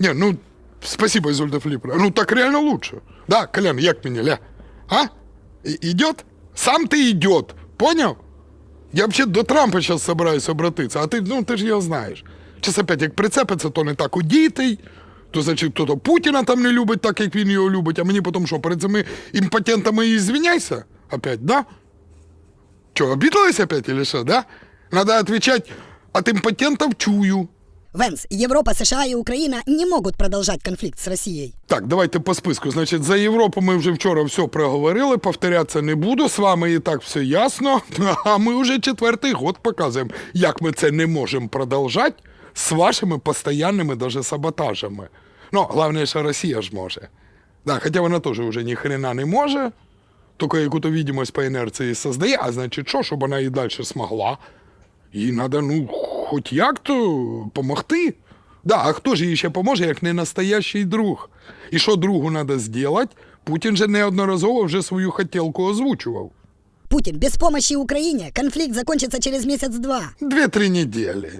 Не, ну, спасибо, Изольда Филипповна. Ну, так реально лучше. Да, Колян, як мені, ля? А? И- идет? Сам ты идет, понял? Я вообще до Трампа сейчас собираюсь обратиться, а ти, ну, ти ж його знаєш. Час опять, як прицепиться, то не так одітий, то значить хто-то Путіна там не любить так, як він його любить, а мені потім що, перед цими імпотентами і звиняйся? Опять, да? Че, обиделась опять или что, да? Надо отвечать, от импотентов чую. Венс, Европа, США и Украина не могут продолжать конфликт с Россией. Так, давайте по списку. Значить, за Європу ми вже вчора все проговорили, повторятися не буду. З вами і так все ясно. А ми вже четвертий год показуємо, як ми це не можемо продовжати з вашими постоянними даже саботажами. Ну, головне, що Росія ж може. Да, хоча вона теж вже ні хрена не може, тільки яку-то відомість по інерції создає, а значить, що, щоб вона і далі змогла. Їй треба, ну, хоч як-то помогти. Да, а хто ж їй ще поможе, як не настоящий друг? І що другу треба зробити? Путін же неодноразово вже свою хотілку озвучував. Путин, без помощи Украине конфликт закончится через месяц-два. Дві-три неділі.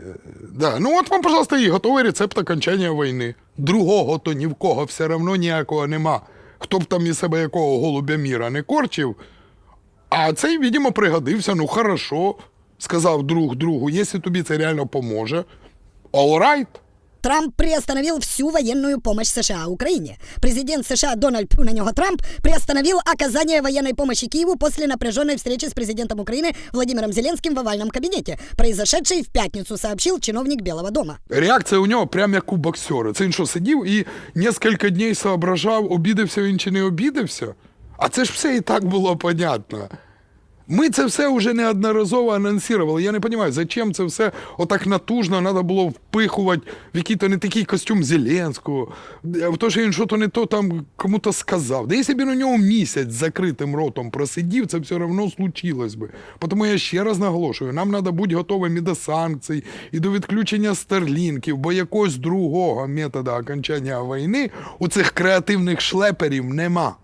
Да. Ну от вам, пожалуйста, і готовий рецепт окончання війни. Другого то ні в кого все одно ніякого нема. Хто б там із себе якого голубя міра не корчив. А цей, видимо, пригодився. Ну, хорошо, сказав друг другу, якщо тобі це реально поможе. All right. Трамп приостановил всю военную помощь США Украине. Президент США Дональд «Пфу на него Трамп приостановил оказание военной помощи Киеву после напряженной встречи с президентом Украины Владимиром Зеленским в овальном кабинете, произошедшей в пятницу, сообщил чиновник Белого дома. Реакція у нього прям як у боксера. Це він що сидів і кілька днів соображав, обідався він чи не обідався. А це ж все і так було понятно. Ми це все вже неодноразово анонсували. Я не розумію, зачем це все отак натужно треба було впихувати в який-то не такий костюм Зеленського, в то, що він щось не то там кому-то сказав. Да якщо б він у нього місяць з закритим ротом просидів, це все одно случилось би. Тому я ще раз наголошую, нам треба бути готовими і до санкцій, і до відключення старлінків, бо якогось другого методу окончання війни у цих креативних шлеперів нема.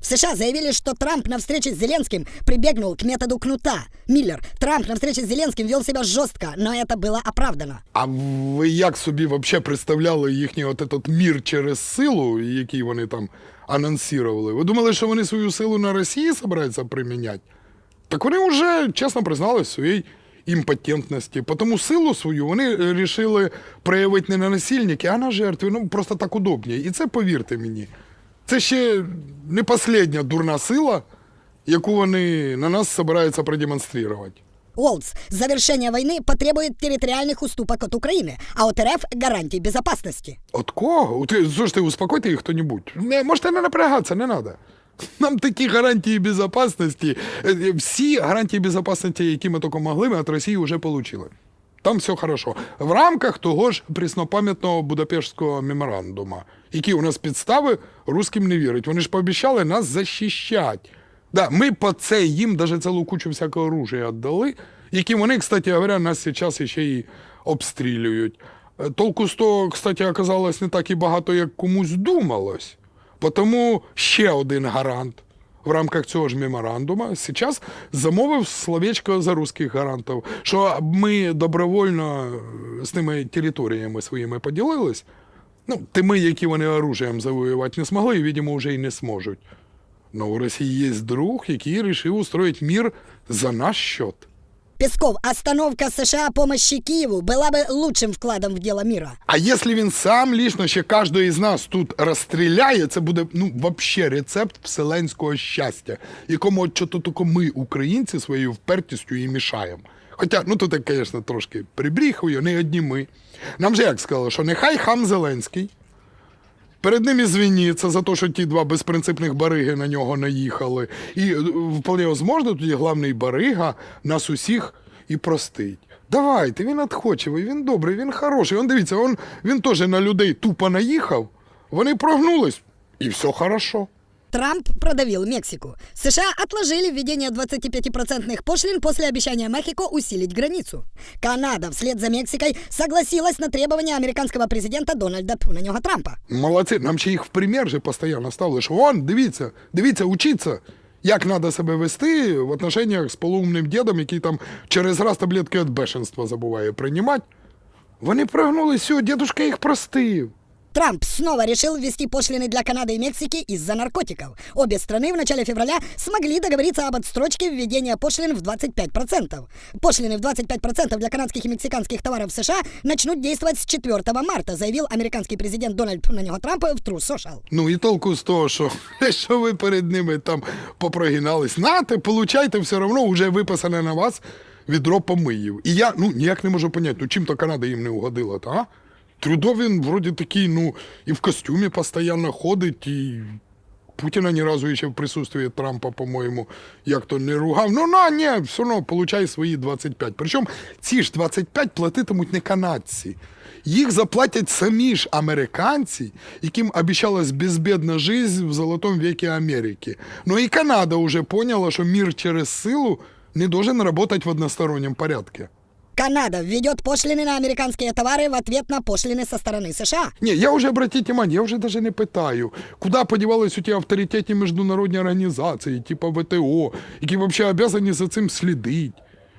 В США заявили, что Трамп на встрече с Зеленским прибегнул к методу кнута. Миллер, Трамп на встрече с Зеленским вел себя жестко, но это было оправдано. А ви як собі взагалі представляли їхній от этот мір через силу, який вони там анонсували? Ви думали, що вони свою силу на Росії збираються приміняти? Так вони вже чесно признали в своїй імпотентності. Тому силу свою вони вирішили проявити не на насильники, а на жертві. Ну просто так удобніше. І це повірте мені. Це ще не остання дурна сила, яку вони на нас збираються продемонструвати. Уолтс, завершение войны потребует территориальных уступок от Украины, а от РФ гарантий безопасности. От кого? Ти, слушайте, успокойте їх хто-небудь. Не, можете не напрягатися, не треба. Нам такі гарантії безпечності, е, всі гарантії безпечності, які ми тільки могли, ми від Росії вже отримали. Там все хорошо. В рамках того ж преснопам'ятного Будапештського меморандума, які у нас підстави русським не вірить. Вони ж пообіцяли нас захищати. Да, ми по це їм навіть цілу кучу всякого оружия віддали, які вони, кстати говоря, нас зараз ще й обстрілюють. Е, Толку з того, кстати, оказалось не так і багато, як комусь думалось. Тому ще один гарант в рамках цього ж меморандуму зараз замовив словечко за русських гарантів, що ми добровольно е, з тими територіями своїми поділились. Ну, тими, які вони оружієм завоювати не змогли, і, видимо, вже й не зможуть. Но у Росії є друг, який вирішив устроїти мір за наш счет. Песков, остановка США помощи Киеву была бы лучшим вкладом в дело мира. А якщо він сам лічно ще кожного із нас тут розстріляє, це буде ну вообще рецепт вселенського щастя, якому от чого тільки ми, українці, своєю впертістю і мішаємо. Хоча, ну тут, звісно, трошки прибріхую, не одні ми. Нам же як сказали, що нехай хам Зеленський Перед ним і звініться за те, що ті два безпринципних бариги на нього наїхали. І е, вполне возможно, тоді главний барига нас усіх і простить. Давайте, він надхочевий, він добрий, він хороший. Он дивіться, он, він теж на людей тупо наїхав, вони прогнулись, і все хорошо. Трамп продавил Мексику. США отложили введение 25% пошлин после обещания Мехико усилить границу. Канада вслед за Мексикой согласилась на требования американского президента Дональда Тьфу на него Трампа. Молодці, нам ще їх в примір же постійно ставили, що вон, дивіться, дивіться, учіться, як треба себе вести в отношеннях з полуумним дідом, який там через раз таблетки від бешенства забуває приймати. Вони прогнули, все, дідушка їх простив. Трамп снова решил ввести пошлины для Канады и Мексики из-за наркотиков. Обе страны в начале февраля смогли договориться об отстрочке введения пошлин в 25%. Пошлины в 25% для канадских и мексиканских товаров в США начнут действовать с 4 марта, заявил американский президент Дональд на него Трамп в True Social. Ну і толку з того, що, що ви перед ними там попрогинались. Нате, получайте все одно вже виписане на вас відро помиїв. І я ну ніяк не можу поняти, ну чим то Канада їм не угодила, та? Трюдо він вроді такий, ну, і в костюмі постійно ходить, і Путіна ні разу ще в присутствии Трампа, по-моєму, як то не ругав. Ну на, ні, все одно получай свої 25. Причому ці ж 25 платитимуть не канадці. Їх заплатять самі ж американці, яким обіцялась безбедна жизнь в золотому веке Америки. Ну і Канада вже поняла, що мир через силу не должен работать в одностороннем порядке. Канада введет пошлины на американские товары в ответ на пошлины со стороны США. Не, я уже, обратите внимание, я уже даже не питаю, куда подевались у тебя авторитетні міжнародні організації, типа ВТО, які вообще обязані за цим слідити,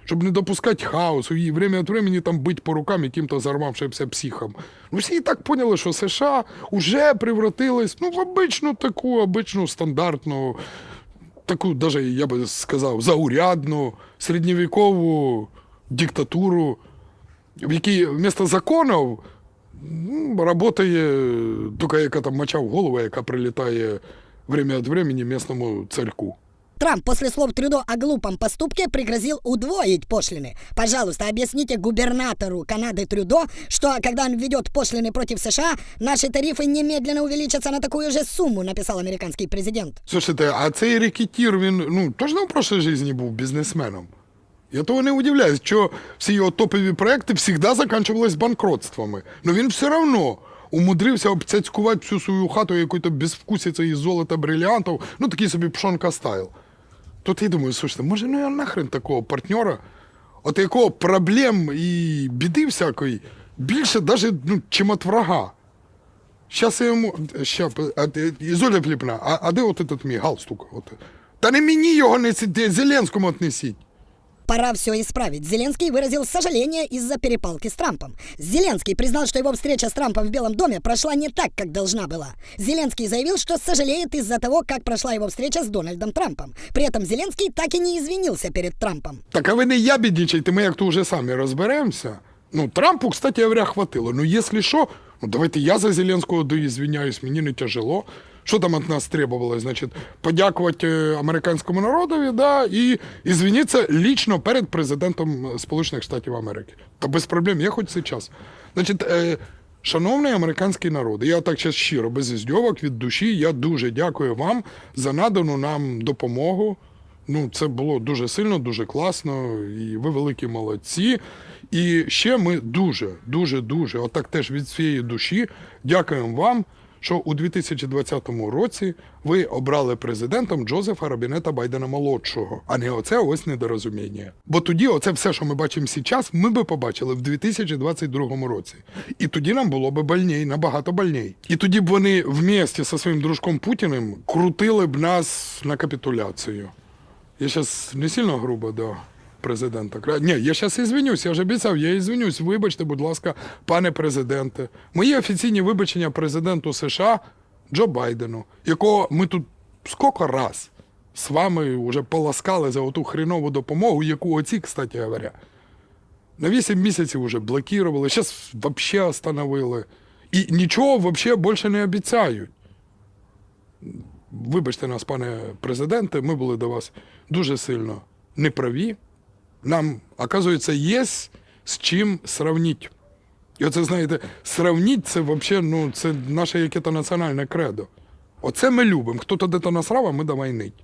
щоб не допускати хаосу і время від времени там бить по рукам яким-то зарвавшимся психом. Ну, всі і так поняли, що США уже превратились ну, в обичну таку, обичну стандартну, таку, даже, я би сказав, заурядну, середньовікову диктатуру, в якій вместо законів Ну, Работає тільки яка там моча в голову, яка прилітає время від времени местному царьку. Трамп после слов Трюдо о глупом поступке пригрозил удвоить пошлины. Пожалуйста, объясните губернатору Канады Трюдо, что когда он введет пошлины против США, наши тарифы немедленно увеличатся на такую же сумму, написал американский президент. Слушайте, а цей рекетір, він ну точно в прошлій житті був бізнесменом. Я того не удивляюсь, що всі його топові проекти завжди закінчувалися банкротствами. Но він все одно умудрився обцяцькувати всю свою хату якою-то безвкусицею із золота бриліантів, ну такий собі пшонка стайл. Тут я думаю, слушайте, може, ну я нахрен такого партнера, от якого проблем і біди всякої більше даже, ну, чим от врага. Сейчас я йому. Ща, а, Ізоля Філіпна, а, а де от этот мій галстук? От. Та не мені його несіть, Зеленському отнесіть. Пора все исправить. Зеленский выразил сожаление из-за перепалки с Трампом. Зеленский признал, что его встреча с Трампом в Белом доме прошла не так, как должна была. Зеленский заявил, что сожалеет из-за того, как прошла его встреча с Дональдом Трампом. При этом Зеленский так и не извинился перед Трампом. Так а ви не ябідничайте, ми як то вже самі розберемося. Ну, Трампу, кстати говоря, хватило. Ну, якщо що, ну давайте я за Зеленського доізвиняюсь, мені не тяжело. Що там від нас требувалось? Значить, подякувати е, американському народові, да, і извинитися лічно перед президентом е, Сполучених Штатів Америки. Та без проблем, я хоч зараз. Значить, е, Шановний американський народ, я так зараз щиро, без іздьовок, від душі, я дуже дякую вам за надану нам допомогу. Ну, це було дуже сильно, дуже класно, і ви великі молодці. І ще ми дуже, дуже, дуже, отак теж від всієї душі дякуємо вам, що у 2020 році ви обрали президентом Джозефа Рабінета Байдена молодшого, а не оце ось недорозуміння. Бо тоді, оце все, що ми бачимо зараз, ми би побачили в 2022 році. І тоді нам було б больней, набагато больней. І тоді б вони вместе зі своїм дружком Путіним крутили б нас на капітуляцію. Я зараз не сильно грубо до президента. Кра- Ні, я зараз ізвинюсь, я вже обіцяв, я ізвинюсь. Вибачте, будь ласка, пане президенте. Мої офіційні вибачення президенту США Джо Байдену, якого ми тут скільки раз з вами вже поласкали за оту хренову допомогу, яку оці, кстати говоря, на 8 місяців вже блокували, зараз взагалі остановили. І нічого взагалі більше не обіцяють. Вибачте нас, пане президенте, ми були до вас дуже сильно неправі. Нам, оказується, є з чим сравнити. І оце, знаєте, сравнити це взагалі, ну, це наше яке-то національне кредо. Оце ми любимо. Хто-то де-то насрав, а ми давай нить.